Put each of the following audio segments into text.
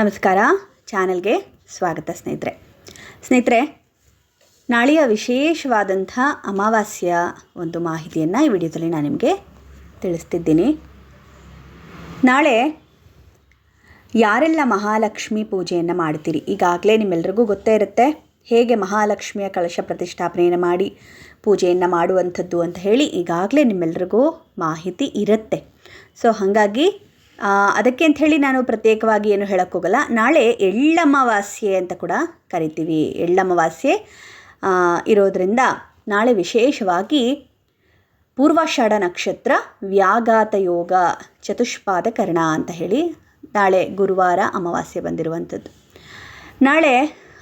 ನಮಸ್ಕಾರ. ಚಾನಲ್ಗೆ ಸ್ವಾಗತ ಸ್ನೇಹಿತರೆ. ಸ್ನೇಹಿತರೆ, ನಾಳೆಯ ವಿಶೇಷವಾದಂಥ ಅಮಾವಾಸ್ಯ ಒಂದು ಮಾಹಿತಿಯನ್ನು ಈ ವಿಡಿಯೋದಲ್ಲಿ ನಾನು ನಿಮಗೆ ತಿಳಿಸ್ತಿದ್ದೀನಿ. ನಾಳೆ ಯಾರೆಲ್ಲ ಮಹಾಲಕ್ಷ್ಮಿ ಪೂಜೆಯನ್ನು ಮಾಡ್ತೀರಿ? ಈಗಾಗಲೇ ನಿಮ್ಮೆಲ್ರಿಗೂ ಗೊತ್ತೇ ಇರುತ್ತೆ. ಹೇಗೆ ಮಹಾಲಕ್ಷ್ಮಿಯ ಕಳಶ ಪ್ರತಿಷ್ಠಾಪನೆಯನ್ನು ಮಾಡಿ ಪೂಜೆಯನ್ನು ಮಾಡುವಂಥದ್ದು ಅಂತ ಹೇಳಿ ಈಗಾಗಲೇ ನಿಮ್ಮೆಲ್ರಿಗೂ ಮಾಹಿತಿ ಇರುತ್ತೆ. ಸೊ, ಹಾಗಾಗಿ ಅದಕ್ಕೆ ಅಂತ ಹೇಳಿ ನಾನು ಪ್ರತ್ಯೇಕವಾಗಿ ಏನು ಹೇಳೋಕ್ಕೋಗಲ್ಲ ನಾಳೆ ಎಳ್ಳಮಾವಾಸ್ಯೆ ಅಂತ ಕೂಡ ಕರಿತೀವಿ. ಎಳ್ಳಮಾವಾಸ್ಯೆ ಇರೋದರಿಂದ ಇರೋದ್ರಿಂದ ನಾಳೆ ವಿಶೇಷವಾಗಿ ಪೂರ್ವಾಷಾಢ ನಕ್ಷತ್ರ, ವ್ಯಾಘಾತ ಯೋಗ ಚತುಷ್ಪಾದ ಕರ್ಣ ಅಂತ ಹೇಳಿ ನಾಳೆ ಗುರುವಾರ ಅಮಾವಾಸ್ಯೆ ಬಂದಿರುವಂಥದ್ದು. ನಾಳೆ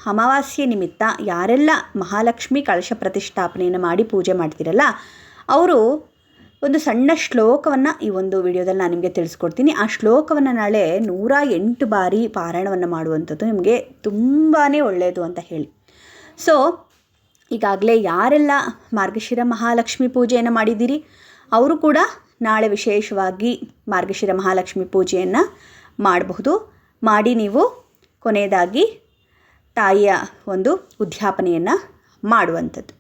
ಅಮಾವಾಸ್ಯೆ ನಿಮಿತ್ತ ಯಾರೆಲ್ಲ ಮಹಾಲಕ್ಷ್ಮಿ ಕಳಶ ಪ್ರತಿಷ್ಠಾಪನೆಯನ್ನು ಮಾಡಿ ಪೂಜೆ ಮಾಡ್ತಿರಲ್ಲ, ಅವರು ಒಂದು ಸಣ್ಣ ಶ್ಲೋಕವನ್ನು ಈ ಒಂದು ವಿಡಿಯೋದಲ್ಲಿ ನಾನು ನಿಮಗೆ ತಿಳಿಸ್ಕೊಡ್ತೀನಿ. ಆ ಶ್ಲೋಕವನ್ನು ನಾಳೆ ನೂರ ಎಂಟು ಬಾರಿ ಪಾರಾಯಣವನ್ನು ಮಾಡುವಂಥದ್ದು ನಿಮಗೆ ತುಂಬಾ ಒಳ್ಳೆಯದು ಅಂತ ಹೇಳಿ. ಸೊ ಈಗಾಗಲೇ ಯಾರೆಲ್ಲ ಮಾರ್ಗಶಿರ ಮಹಾಲಕ್ಷ್ಮಿ ಪೂಜೆಯನ್ನು ಮಾಡಿದ್ದೀರಿ, ಅವರು ಕೂಡ ನಾಳೆ ವಿಶೇಷವಾಗಿ ಮಾರ್ಗಶಿರ ಮಹಾಲಕ್ಷ್ಮಿ ಪೂಜೆಯನ್ನು ಮಾಡಬಹುದು. ಮಾಡಿ ನೀವು ಕೊನೆಯದಾಗಿ ತಾಯಿಯ ಒಂದು ಉದ್ಯಾಪನೆಯನ್ನು ಮಾಡುವಂಥದ್ದು.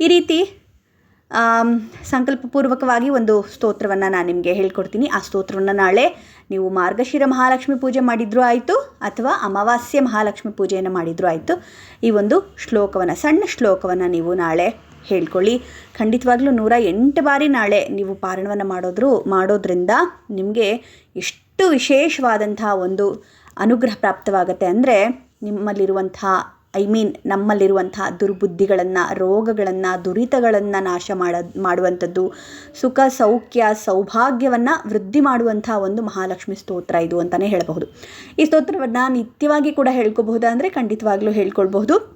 ಈ ರೀತಿ ಸಂಕಲ್ಪಪೂರ್ವಕವಾಗಿ ಒಂದು ಸ್ತೋತ್ರವನ್ನು ನಾನು ನಿಮಗೆ ಹೇಳ್ಕೊಡ್ತೀನಿ. ಆ ಸ್ತೋತ್ರವನ್ನು ನಾಳೆ ನೀವು ಮಾರ್ಗಶಿರ ಮಹಾಲಕ್ಷ್ಮಿ ಪೂಜೆ ಮಾಡಿದರೂ ಆಯಿತು, ಅಥವಾ ಅಮಾವಾಸ್ಯೆ ಮಹಾಲಕ್ಷ್ಮಿ ಪೂಜೆಯನ್ನು ಮಾಡಿದರೂ ಆಯಿತು, ಈ ಒಂದು ಶ್ಲೋಕವನ್ನು, ಸಣ್ಣ ಶ್ಲೋಕವನ್ನು ನೀವು ನಾಳೆ ಹೇಳ್ಕೊಳ್ಳಿ. ಖಂಡಿತವಾಗ್ಲೂ ನೂರ ಎಂಟು ಬಾರಿ ನಾಳೆ ನೀವು ಪಾರಣವನ್ನು ಮಾಡೋದ್ರು, ಮಾಡೋದ್ರಿಂದ ನಿಮಗೆ ಎಷ್ಟು ವಿಶೇಷವಾದಂತಹ ಒಂದು ಅನುಗ್ರಹ ಪ್ರಾಪ್ತವಾಗುತ್ತೆ ಅಂದರೆ ನಿಮ್ಮಲ್ಲಿರುವಂಥ ಐ ಮೀನ್ ನಮ್ಮಲ್ಲಿರುವಂತಹ ದುರ್ಬುದ್ಧಿಗಳನ್ನು, ರೋಗಗಳನ್ನು, ದುರಿತಗಳನ್ನು ನಾಶ ಮಾಡ, ಮಾಡುವಂಥದ್ದು, ಸುಖ, ಸೌಖ್ಯ, ಸೌಭಾಗ್ಯವನ್ನು ವೃದ್ಧಿ ಮಾಡುವಂಥ ಒಂದು ಮಹಾಲಕ್ಷ್ಮಿ ಸ್ತೋತ್ರ ಇದು ಅಂತಲೇ ಹೇಳಬಹುದು. ಈ ಸ್ತೋತ್ರವನ್ನು ನಿತ್ಯವಾಗಿ ಕೂಡ ಹೇಳ್ಕೋಬಹುದಾ ಅಂದರೆ ಖಂಡಿತವಾಗ್ಲೂ ಹೇಳ್ಕೊಳ್ಬಹುದು.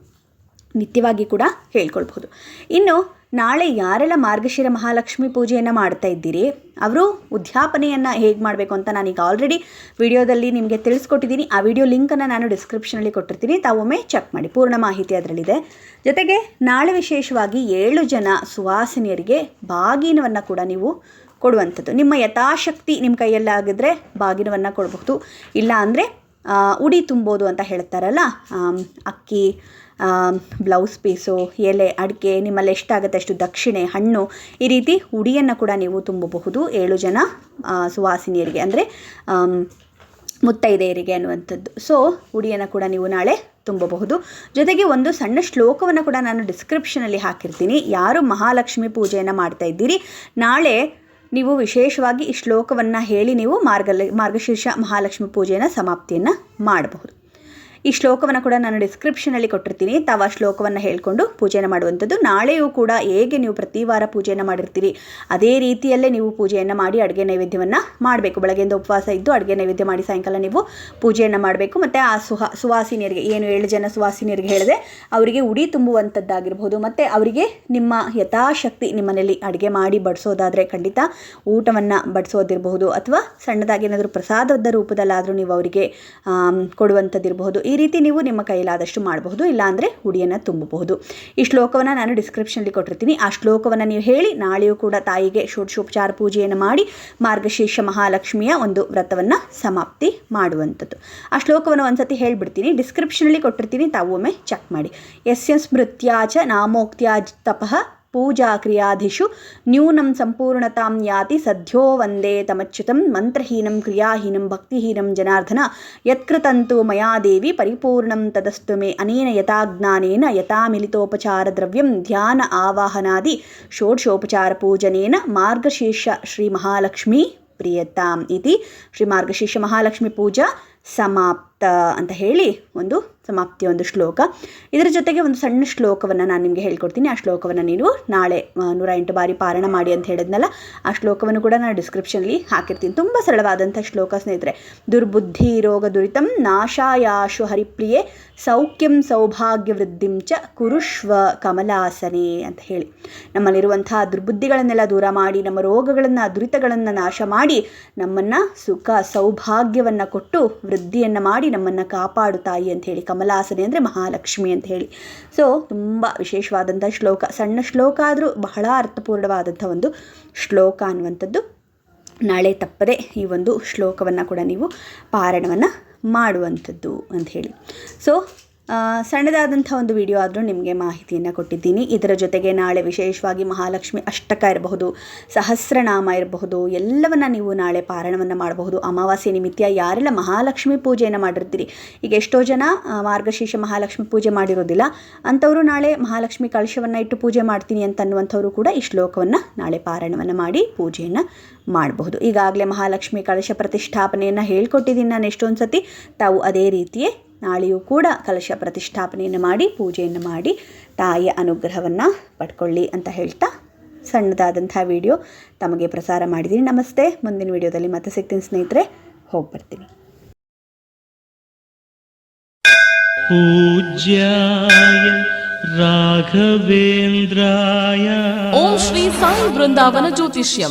ನಿತ್ಯವಾಗಿ ಕೂಡ ಹೇಳ್ಕೊಳ್ಬಹುದು. ಇನ್ನು ನಾಳೆ ಯಾರೆಲ್ಲ ಮಾರ್ಗಶಿರ ಮಹಾಲಕ್ಷ್ಮಿ ಪೂಜೆಯನ್ನು ಮಾಡ್ತಾ ಇದ್ದೀರಿ, ಅವರು ಉದ್ಯಾಪನೆಯನ್ನು ಹೇಗೆ ಮಾಡಬೇಕು ಅಂತ ನಾನೀಗ ಆಲ್ರೆಡಿ ವಿಡಿಯೋದಲ್ಲಿ ನಿಮಗೆ ತಿಳಿಸ್ಕೊಟ್ಟಿದ್ದೀನಿ. ಆ ವಿಡಿಯೋ ಲಿಂಕನ್ನು ನಾನು ಡಿಸ್ಕ್ರಿಪ್ಷನಲ್ಲಿ ಕೊಟ್ಟಿರ್ತೀನಿ. ತಾವೊಮ್ಮೆ ಚೆಕ್ ಮಾಡಿ. ಪೂರ್ಣ ಮಾಹಿತಿ ಅದರಲ್ಲಿದೆ. ಜೊತೆಗೆ ನಾಳೆ ವಿಶೇಷವಾಗಿ ಏಳು ಜನ ಸುವಾಸಿನಿಯರಿಗೆ ಬಾಗಿನವನ್ನು ಕೂಡ ನೀವು ಕೊಡುವಂಥದ್ದು. ನಿಮ್ಮ ಯಥಾಶಕ್ತಿ ನಿಮ್ಮ ಕೈಯಲ್ಲಾಗಿದ್ದರೆ ಬಾಗಿನವನ್ನು ಕೊಡಬಹುದು. ಇಲ್ಲ ಅಂದರೆ ಉಡಿ ತುಂಬೋದು ಅಂತ ಹೇಳ್ತಾರಲ್ಲ ಅಕ್ಕಿ ಬ್ಲೌಸ್ ಪೀಸು ಎಲೆ, ಅಡಿಕೆ ನಿಮ್ಮಲ್ಲಿ ಎಷ್ಟಾಗುತ್ತೆ ಅಷ್ಟು ದಕ್ಷಿಣೆ, ಹಣ್ಣು, ಈ ರೀತಿ ಉಡಿಯನ್ನು ಕೂಡ ನೀವು ತುಂಬಬಹುದು ಏಳು ಜನ ಸುವಾಸಿನಿಯರಿಗೆ. ಅಂದರೆ ಮುತ್ತೈದೆಯರಿಗೆ ಅನ್ನುವಂಥದ್ದು. ಸೊ ಉಡಿಯನ್ನು ಕೂಡ ನೀವು ನಾಳೆ ತುಂಬಬಹುದು. ಜೊತೆಗೆ ಒಂದು ಸಣ್ಣ ಶ್ಲೋಕವನ್ನು ಕೂಡ ನಾನು ಡಿಸ್ಕ್ರಿಪ್ಷನಲ್ಲಿ ಹಾಕಿರ್ತೀನಿ. ಯಾರು ಮಹಾಲಕ್ಷ್ಮಿ ಪೂಜೆಯನ್ನು ಮಾಡ್ತಾ ಇದ್ದೀರಿ, ನಾಳೆ ನೀವು ವಿಶೇಷವಾಗಿ ಈ ಶ್ಲೋಕವನ್ನು ಹೇಳಿ ನೀವು ಮಾರ್ಗ ಮಾರ್ಗಶೀರ್ಷ ಮಹಾಲಕ್ಷ್ಮಿ ಪೂಜೆಯನ್ನು ಸಮಾಪ್ತಿಯನ್ನು ಮಾಡಬಹುದು. ಈ ಶ್ಲೋಕವನ್ನು ಕೂಡ ನಾನು ಡಿಸ್ಕ್ರಿಪ್ಷನಲ್ಲಿ ಕೊಟ್ಟಿರ್ತೀನಿ. ತಾವು ಆ ಶ್ಲೋಕವನ್ನು ಹೇಳಿಕೊಂಡು ಪೂಜೆಯನ್ನು ಮಾಡುವಂಥದ್ದು. ನಾಳೆಯೂ ಕೂಡ ಹೇಗೆ ನೀವು ಪ್ರತಿ ವಾರ ಪೂಜೆಯನ್ನು ಮಾಡಿರ್ತೀರಿ, ಅದೇ ರೀತಿಯಲ್ಲೇ ನೀವು ಪೂಜೆಯನ್ನು ಮಾಡಿ ಅಡುಗೆ ನೈವೇದ್ಯವನ್ನು ಮಾಡಬೇಕು. ಬೆಳಗ್ಗೆಯಿಂದ ಉಪವಾಸ ಇದ್ದು ಅಡುಗೆ ನೈವೇದ್ಯ ಮಾಡಿ ಸಾಯಂಕಾಲ ನೀವು ಪೂಜೆಯನ್ನು ಮಾಡಬೇಕು. ಮತ್ತು ಆ ಸುಹ, ಸುವಾಸಿನಿಯರಿಗೆ, ಏನು ಏಳು ಜನ ಸುವಾಸಿನಿಯರಿಗೆ ಹೇಳಿದೆ, ಅವರಿಗೆ ಉಡಿ ತುಂಬುವಂಥದ್ದಾಗಿರ್ಬೋದು. ಮತ್ತು ಅವರಿಗೆ ನಿಮ್ಮ ಯಥಾಶಕ್ತಿ ನಿಮ್ಮನೇಲಿ ಅಡುಗೆ ಮಾಡಿ ಬಡಿಸೋದಾದರೆ ಖಂಡಿತ ಊಟವನ್ನು ಬಡಿಸೋದಿರಬಹುದು. ಅಥವಾ ಸಣ್ಣದಾಗಿ ಏನಾದರೂ ಪ್ರಸಾದದ ರೂಪದಲ್ಲಾದರೂ ನೀವು ಅವರಿಗೆ ಕೊಡುವಂಥದ್ದಿರಬಹುದು. ಈ ರೀತಿ ನೀವು ನಿಮ್ಮ ಕೈಲಾದಷ್ಟು ಮಾಡಬಹುದು, ಇಲ್ಲಾಂದರೆ ಹುಡಿಯನ್ನು ತುಂಬಬಹುದು. ಈ ಶ್ಲೋಕವನ್ನು ನಾನು ಡಿಸ್ಕ್ರಿಪ್ಷನಲ್ಲಿ ಕೊಟ್ಟಿರ್ತೀನಿ. ಆ ಶ್ಲೋಕವನ್ನು ನೀವು ಹೇಳಿ, ನಾಳೆಯೂ ಕೂಡ ತಾಯಿಗೆ ಷೋಡಶೋಪಚಾರ ಪೂಜೆಯನ್ನು ಮಾಡಿ, ಮಾರ್ಗಶೀರ್ಷ ಮಹಾಲಕ್ಷ್ಮಿಯ ಒಂದು ವ್ರತವನ್ನು ಸಮಾಪ್ತಿ ಮಾಡುವಂಥದ್ದು. ಆ ಶ್ಲೋಕವನ್ನು ಒಂದ್ಸತಿ ಹೇಳಿಬಿಡ್ತೀನಿ. ಡಿಸ್ಕ್ರಿಪ್ಷನಲ್ಲಿ ಕೊಟ್ಟಿರ್ತೀನಿ ತಾವು ಒಮ್ಮೆ ಚೆಕ್ ಮಾಡಿ. ಎಸ್ ಸ್ಮೃತ್ಯಾ ಸ್ಮೃತ್ಯಾಚ ನಾಮೋಕ್ತ್ಯಾಜ್ ತಪಃ पूजाक्रियादिषु न्यूनं सम्पूर्णतां याति सद्यो वन्दे तमच्युतं मन्त्रहीनं क्रियाहीनं भक्तिहीनं जनार्दन यत्कृतं तु मया देवी परिपूर्णं तदस्तु मे अनेन यथा ज्ञानेन यथा मिलितोपचारद्रव्यं ध्यान आवाहनादि षोडशोपचारपूजनेन मार्गशीर्ष श्रीमहालक्ष्मी प्रीयताम् इति श्रीमार्गशीर्षमहालक्ष्मीपूजा ಸಮಾಪ್ತ ಅಂತ ಹೇಳಿ ಒಂದು ಸಮಾಪ್ತಿಯ ಒಂದು ಶ್ಲೋಕ. ಇದರ ಜೊತೆಗೆ ಒಂದು ಸಣ್ಣ ಶ್ಲೋಕವನ್ನು ನಾನು ನಿಮಗೆ ಹೇಳ್ಕೊಡ್ತೀನಿ. ಆ ಶ್ಲೋಕವನ್ನು ನೀವು ನಾಳೆ ನೂರ ಎಂಟು ಬಾರಿ ಪಾರಣ ಮಾಡಿ ಅಂತ ಹೇಳಿದ್ನಲ್ಲ, ಆ ಶ್ಲೋಕವನ್ನು ಕೂಡ ನಾನು ಡಿಸ್ಕ್ರಿಪ್ಷನಲ್ಲಿ ಹಾಕಿರ್ತೀನಿ. ತುಂಬ ಸರಳವಾದಂಥ ಶ್ಲೋಕ ಸ್ನೇಹಿತರೆ. ದುರ್ಬುದ್ಧಿ ರೋಗ ದುರಿತಂ ನಾಶಾಯಾಶು ಹರಿಪ್ರಿಯೆ ಸೌಖ್ಯಂ ಸೌಭಾಗ್ಯ ವೃದ್ಧಿಂ ಚ ಕುರುಷ್ವ ಕಮಲಾಸನೆ ಅಂತ ಹೇಳಿ. ನಮ್ಮಲ್ಲಿರುವಂಥ ದುರ್ಬುದ್ಧಿಗಳನ್ನೆಲ್ಲ ದೂರ ಮಾಡಿ, ನಮ್ಮ ರೋಗಗಳನ್ನು, ದುರಿತಗಳನ್ನು ನಾಶ ಮಾಡಿ, ನಮ್ಮನ್ನು ಸುಖ ಸೌಭಾಗ್ಯವನ್ನು ಕೊಟ್ಟು ವೃದ್ಧಿಯನ್ನು ಮಾಡಿ ನಮ್ಮನ್ನು ಕಾಪಾಡು ತಾಯಿ ಅಂತ ಹೇಳಿ, ಕಮಲಾಸನೆ ಅಂದರೆ ಮಹಾಲಕ್ಷ್ಮಿ ಅಂತ ಹೇಳಿ. ಸೊ ತುಂಬ ವಿಶೇಷವಾದಂಥ ಶ್ಲೋಕ. ಸಣ್ಣ ಶ್ಲೋಕ ಆದರೂ ಬಹಳ ಅರ್ಥಪೂರ್ಣವಾದಂಥ ಒಂದು ಶ್ಲೋಕ ಅನ್ನುವಂಥದ್ದು. ನಾಳೆ ತಪ್ಪದೆ ಈ ಒಂದು ಶ್ಲೋಕವನ್ನು ಕೂಡ ನೀವು ಪಾರಣವನ್ನು ಮಾಡುವಂಥದ್ದು ಹೇಳಿ. ಸೊ ಸಣ್ಣದಾದಂಥ ಒಂದು ವಿಡಿಯೋ ಆದರೂ ನಿಮಗೆ ಮಾಹಿತಿಯನ್ನು ಕೊಟ್ಟಿದ್ದೀನಿ. ಇದರ ಜೊತೆಗೆ ನಾಳೆ ವಿಶೇಷವಾಗಿ ಮಹಾಲಕ್ಷ್ಮಿ ಅಷ್ಟಕ ಇರಬಹುದು, ಸಹಸ್ರನಾಮ ಇರಬಹುದು, ಎಲ್ಲವನ್ನು ನೀವು ನಾಳೆ ಪಾರಾಯಣವನ್ನು ಮಾಡಬಹುದು. ಅಮಾವಾಸ್ಯೆ ನಿಮಿತ್ತ ಯಾರೆಲ್ಲ ಮಹಾಲಕ್ಷ್ಮಿ ಪೂಜೆಯನ್ನು ಮಾಡಿರ್ತೀರಿ, ಈಗ ಎಷ್ಟೋ ಜನ ಮಾರ್ಗಶೀರ್ಷ ಮಹಾಲಕ್ಷ್ಮಿ ಪೂಜೆ ಮಾಡಿರೋದಿಲ್ಲ. ಅಂಥವರು ನಾಳೆ ಮಹಾಲಕ್ಷ್ಮಿ ಕಳಶವನ್ನು ಇಟ್ಟು ಪೂಜೆ ಮಾಡ್ತೀನಿ ಅಂತ ಅನ್ನುವಂಥವರು ಕೂಡ ಈ ಶ್ಲೋಕವನ್ನು ನಾಳೆ ಪಾರಾಯಣವನ್ನು ಮಾಡಿ ಪೂಜೆಯನ್ನು ಮಾಡಬಹುದು. ಈಗಾಗಲೇ ಮಹಾಲಕ್ಷ್ಮಿ ಕಳಶ ಪ್ರತಿಷ್ಠಾಪನೆಯನ್ನು ಹೇಳ್ಕೊಟ್ಟಿದ್ದೀನಿ ನಾನು ಎಷ್ಟೊಂದು ಸತಿ ತಾವು ಅದೇ ರೀತಿಯೇ ನಾಳೆಯೂ ಕೂಡ ಕಲಶ ಪ್ರತಿಷ್ಠಾಪನೆಯನ್ನು ಮಾಡಿ ಪೂಜೆಯನ್ನು ಮಾಡಿ ತಾಯಿಯ ಅನುಗ್ರಹವನ್ನು ಪಡ್ಕೊಳ್ಳಿ ಅಂತ ಹೇಳ್ತಾ ಸಣ್ಣದಾದಂಥ ವಿಡಿಯೋ ತಮಗೆ ಪ್ರಸಾರ ಮಾಡಿದ್ದೀನಿ. ನಮಸ್ತೆ. ಮುಂದಿನ ವಿಡಿಯೋದಲ್ಲಿ ಮತ್ತೆ ಸಿಗ್ತೀನಿ ಸ್ನೇಹಿತರೆ. ಹೋಗಿ ಬರ್ತೀನಿ. ಪೂಜ್ಯಾಯ ರಾಘವೇಂದ್ರಾಯ. ಓಂ ಶ್ರೀ ಸಾಯಿ ಬೃಂದಾವನ ಜ್ಯೋತಿಷ್ಯಂ.